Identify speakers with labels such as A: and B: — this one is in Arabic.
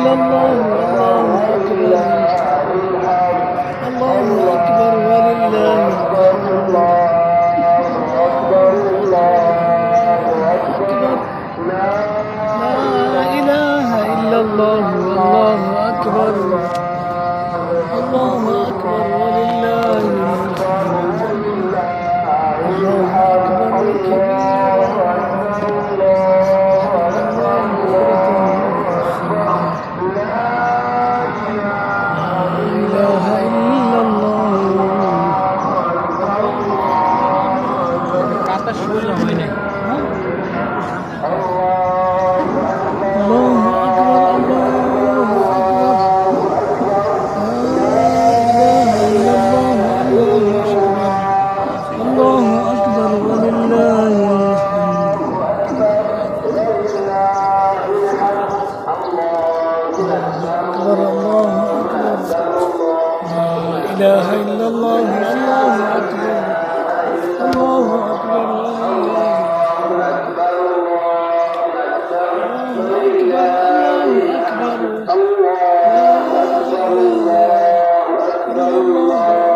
A: إلا الله الله أكبر. الله أكبر. ولله أكبر. لا إله إلا الله الله أكبر. الله أكبر. الله أكبر. لا إله إلا الله الله أكبر الله أكبر. الله